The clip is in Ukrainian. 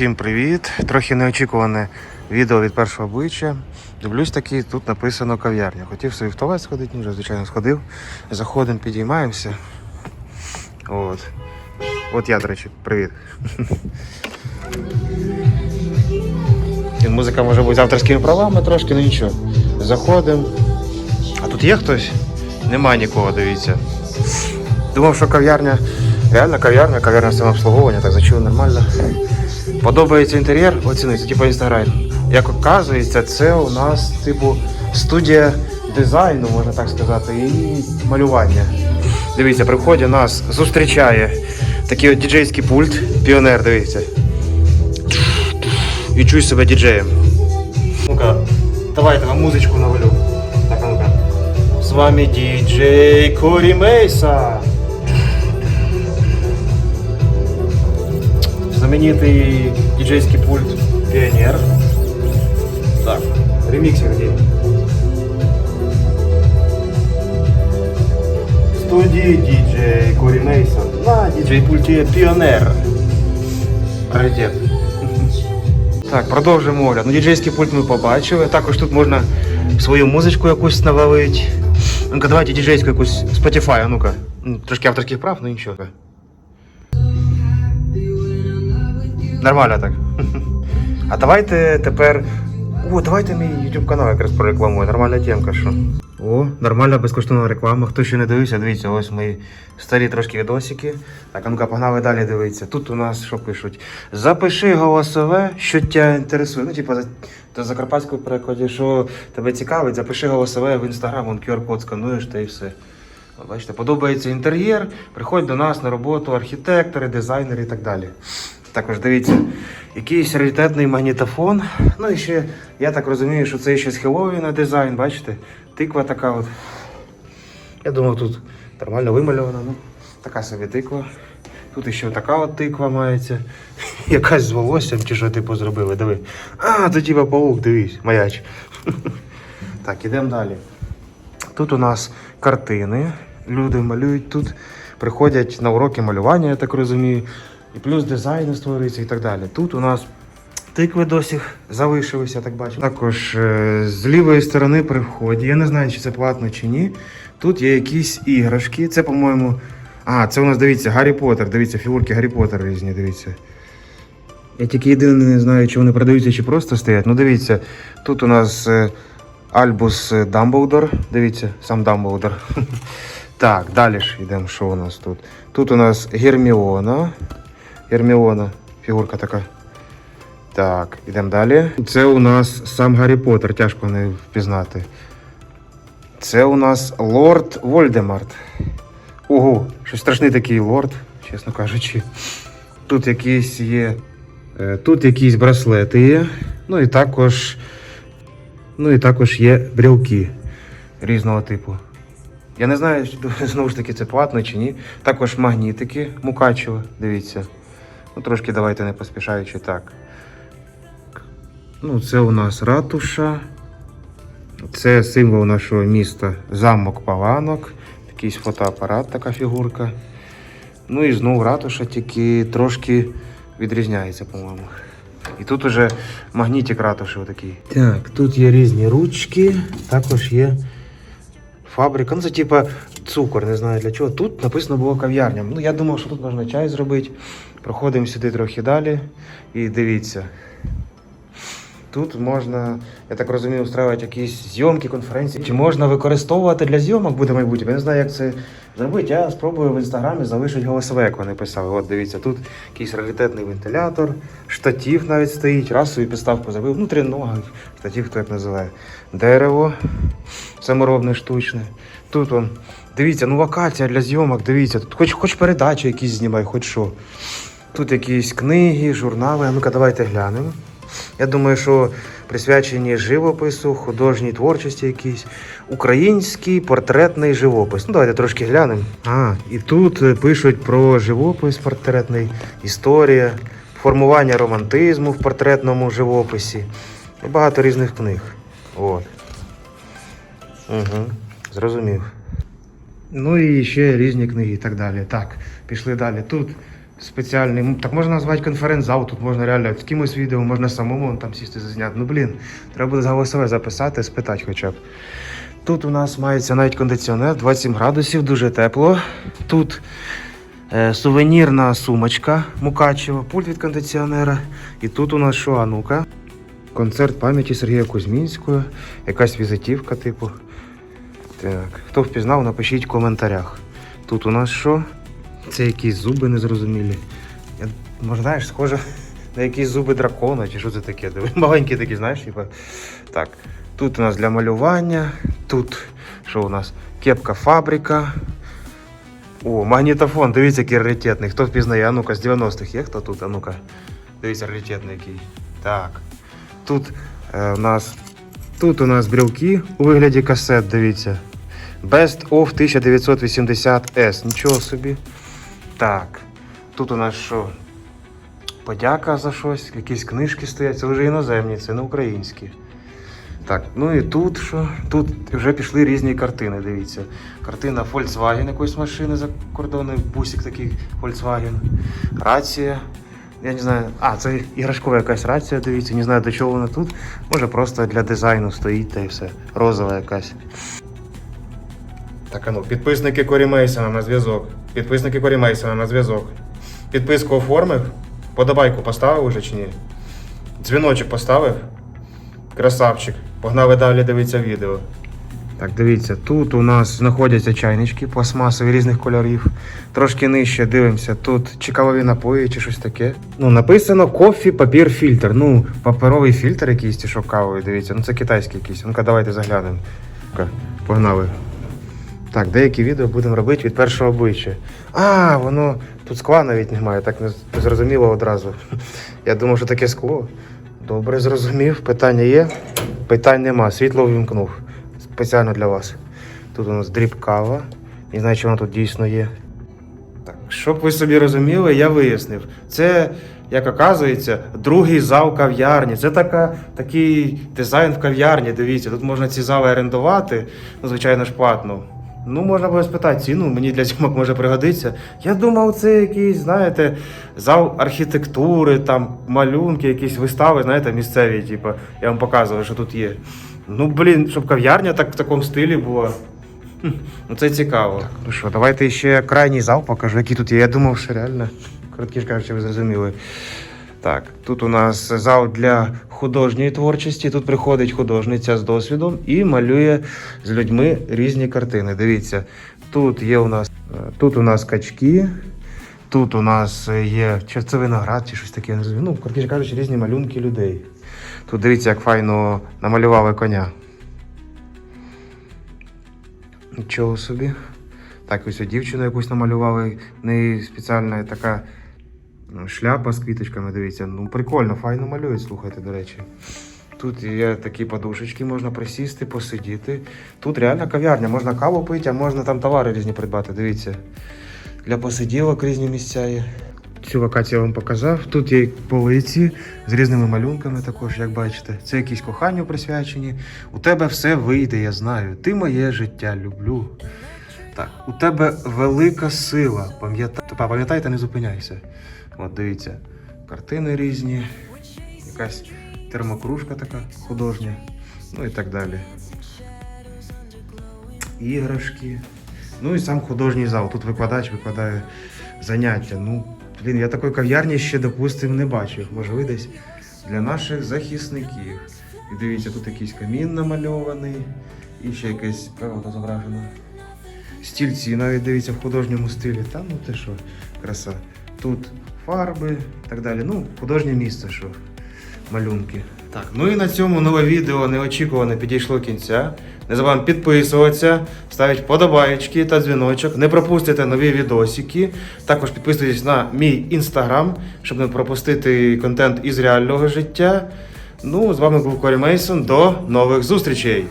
Всім привіт! Трохи неочікуване відео від першого обличчя. Дивлюсь таки, тут написано кав'ярня. Хотів собі в туалет сходити, вже звичайно сходив. Заходимо, підіймаємося. От. От я, до речі, привіт. Музика може бути з авторськими правами трошки, ну нічого. Заходимо. А тут є хтось? Нема нікого, дивіться. Думав, що кав'ярня. Реально кав'ярня, кав'ярня самообслуговування, так зачули нормально. Подобається інтер'єр, оціниться, типу інстаграм. Як оказується, це у нас, типу, студія дизайну, можна так сказати, і малювання. Дивіться, при вході нас зустрічає такий от діджейський пульт, піонер, дивіться. І чуй себе діджеєм. Ну-ка, давайте вам музичку навалю. Так, ну-ка. З вами діджей Корі Мейса. Знаменитый диджейский пульт Пионер. Так, ремиксер где? В студии диджей Кори Мейсон на диджей пульті Піонер. Раритет. Так, продовжуємо огляд. Ну, діджейський пульт ми побачили. Також тут можна свою музичку якусь навалити. Ну-ка, давайте діджейську якусь Spotify, а ну-ка. Ну, Трошки авторських прав, ну нічого. Нормально так. А давайте тепер. О, давайте мій YouTube канал якраз прорекламую. Нормальна темка, що. О, нормальна безкоштовна реклама. Хто ще не дивився, дивіться, ось мої старі трошки відосики. Так, а ну-ка, погнали далі дивитися. Тут у нас що пишуть? Запиши голосове, що тебе інтересує. Ну, типу, до закарпатського перекладі, що тебе цікавить, запиши голосове в інстаграм, вон QR-код скануєш та і все. Бачите, подобається інтер'єр, приходь до нас на роботу архітектори, дизайнери і так далі. Також дивіться, якийсь раритетний магнітофон. Ну і ще, я так розумію, що це ще з Хеллоуіна дизайн, бачите? Тиква така от. Я думав, тут нормально вимальована, ну, така собі тиква. Тут ще така от тиква мається. Якась з волоссям чи що типу зробили. Диви. А, це типа паук, дивись, маяч. Так, ідемо далі. Тут у нас картини. Люди малюють тут, приходять на уроки малювання, я так розумію. І плюс дизайни створюються і так далі. Тут у нас тикви досі залишилися, так бачу. Також е, з лівої сторони при вході, я не знаю, чи це платно чи ні. Тут є якісь іграшки. Це, по-моєму. А, це у нас дивіться, Гаррі Поттер. Дивіться, фігурки Гаррі Поттер різні, дивіться. Я тільки єдине не знаю, чи вони продаються, чи просто стоять. Ну дивіться, тут у нас е, Альбус е, Дамблдор. Дивіться, сам Дамблдор. Так, далі ж йдемо, що у нас тут. Тут у нас Герміона. Герміона, фігурка така. Так, йдемо далі. Це у нас сам Гаррі Поттер, тяжко не впізнати. Це у нас Лорд Вольдемарт. Ого, щось страшний такий лорд, чесно кажучи. Тут якісь є. е, Тут якісь браслети є. Ну і також. Ну і також є брілки різного типу. Я не знаю, знову ж таки, це платно чи ні. Також магнітики Мукачева, дивіться. Ну, трошки давайте не поспішаючи так. Ну, це у нас ратуша. Це символ нашого міста замок Паланок. Якийсь фотоапарат, така фігурка. Ну і знову ратуша, тільки трошки відрізняється, по-моєму. І тут уже магнітик ратуші отакий. Так, тут є різні ручки, також є фабрика. Ну, це типа цукор, не знаю для чого. Тут написано було кав'ярня. Ну, я думав, що тут можна чай зробити. Проходимо сюди трохи далі. І дивіться. Тут можна, я так розумію, устраювати якісь зйомки, конференції. Чи можна використовувати для зйомок буде майбутнє? Я не знаю, як це зробити. Я спробую в інстаграмі залишити голосове, як вони писали. От дивіться, тут якийсь раритетний вентилятор, штатів навіть стоїть, раз собі підставку зробив, ну три ноги, штатів, хто як називає. Дерево саморобне, штучне. Тут он, дивіться, ну локація для зйомок, дивіться, тут хоч, хоч передачі якісь знімай, хоч що. Тут якісь книги, журнали. А ну-ка, давайте глянемо. Я думаю, що присвячені живопису, художній творчості якійсь. Український портретний живопис. Ну, давайте трошки глянемо. А, і тут е, пишуть про живопис портретний, історія, формування романтизму в портретному живописі. І багато різних книг. От. Угу, зрозумів. Ну і ще різні книги і так далі. Так, пішли далі. Тут спеціальний. Так можна назвати конференц-зал, тут можна реально з кимось відео, можна самому там сісти зазняти. Ну блін, треба буде голосове записати, спитати хоча б. Тут у нас мається навіть кондиціонер, 27 градусів, дуже тепло. Тут е, сувенірна сумочка Мукачева, пульт від кондиціонера. І тут у нас що, а ну-ка? Концерт пам'яті Сергія Кузьмінського, якась візитівка, типу. Так, хто впізнав, напишіть в коментарях. Тут у нас що? Це якісь зуби незрозумілі. Я, може, знаєш, схоже на якісь зуби дракона, чи що це таке? Маленькі такі, знаєш, типу. Так, тут у нас для малювання, тут що у нас? Кепка фабрика. О, магнітофон, дивіться, який раритетний. Хто впізнає? А ну-ка, з 90-х є хто тут? А ну-ка. Дивіться, раритетний який. Так. Тут е, у нас тут у нас брелки у вигляді касет, дивіться. Best of 1980S. Нічого собі. Так. Тут у нас що? Подяка за щось, якісь книжки стоять. Це вже іноземні, це не українські. Так, ну і тут що? Тут вже пішли різні картини, дивіться. Картина Volkswagen якоїсь машини за кордоном, бусик такий Volkswagen. Рація. Я не знаю. А, це іграшкова якась рація, дивіться, не знаю до чого вона тут. Може просто для дизайну стоїть та і все. Розова якась. Так, а ну, підписники Корі Мейсона на зв'язок. Підписники Корі Мейсона на зв'язок. Підписку оформив. Подобайку поставив уже чи ні? Дзвіночок поставив. Красавчик. Погнали далі дивитися відео. Так, дивіться, тут у нас знаходяться чайнички пластмасові різних кольорів. Трошки нижче дивимося, тут чи кавові напої, чи щось таке. Ну, написано кофі, папір, фільтр. Ну, паперовий фільтр якийсь, чи що кавовий, дивіться. Ну це китайський якийсь. Ну-ка, давайте заглянемо. Погнали. Так, деякі відео будемо робити від першого обличчя. А, воно тут скла навіть немає, так не зрозуміло одразу. Я думав, що таке скло. Добре, зрозумів. Питання є? Питань нема. Світло ввімкнув. Спеціально для вас. Тут у нас дріб кава. Не знаю, чи вона тут дійсно є. Так, щоб ви собі розуміли, я вияснив. Це, як оказується, другий зал кав'ярні. Це така, такий дизайн в кав'ярні. Дивіться, тут можна ці зали орендувати, ну, звичайно ж, платно. Ну, можна було спитати ціну, мені для зйомок може пригодиться. Я думав, це якийсь, знаєте, зал архітектури, там малюнки, якісь вистави, знаєте, місцеві, типу, я вам показував, що тут є. Ну, блін, щоб кав'ярня так в такому стилі була. Хм, Ну це цікаво. Ну що, давайте ще крайній зал покажу, який тут є. Я думав, що реально. Короткі ж кажучи, ви зрозуміли. Так, тут у нас зал для художньої творчості. Тут приходить художниця з досвідом і малює з людьми різні картини. Дивіться, тут є у нас е, тут у нас качки, тут у нас є чи це виноград, чи щось таке. Ну, коротше кажучи, різні малюнки людей. Тут дивіться, як файно намалювали коня. Нічого собі. Так, ось дівчину якусь намалювали. В неї спеціальна така шляпа з квіточками, дивіться. Ну, прикольно, файно малюють, слухайте, до речі. Тут є такі подушечки, можна присісти, посидіти. Тут реальна кав'ярня, можна каву пити, а можна там товари різні придбати. Дивіться. Для посиділок різні місця є. Цю локацію я вам показав. Тут є полиці з різними малюнками також, як бачите. Це якісь коханню присвячені. У тебе все вийде, я знаю. Ти моє життя люблю. Так, у тебе велика сила. Пам'ятай, Та, пам'ятай та не зупиняйся. От дивіться, картини різні, якась термокружка така художня, ну і так далі. Іграшки. Ну і сам художній зал. Тут викладач викладає заняття. Ну, блін, я такої кав'ярні ще, допустим, не бачив. Може, десь для наших захисників. І дивіться, тут якийсь камін намальований, і ще якесь природа зображена. Стільці навіть дивіться в художньому стилі. Та ну ти що, краса. Тут фарби і так далі. Ну, художнє місце, що малюнки. Так, ну і на цьому нове відео неочікувано підійшло кінця. Не забуваємо підписуватися, ставити вподобаєчки та дзвіночок. Не пропустите нові відосики. Також підписуйтесь на мій інстаграм, щоб не пропустити контент із реального життя. Ну, з вами був Корі Мейсон. До нових зустрічей!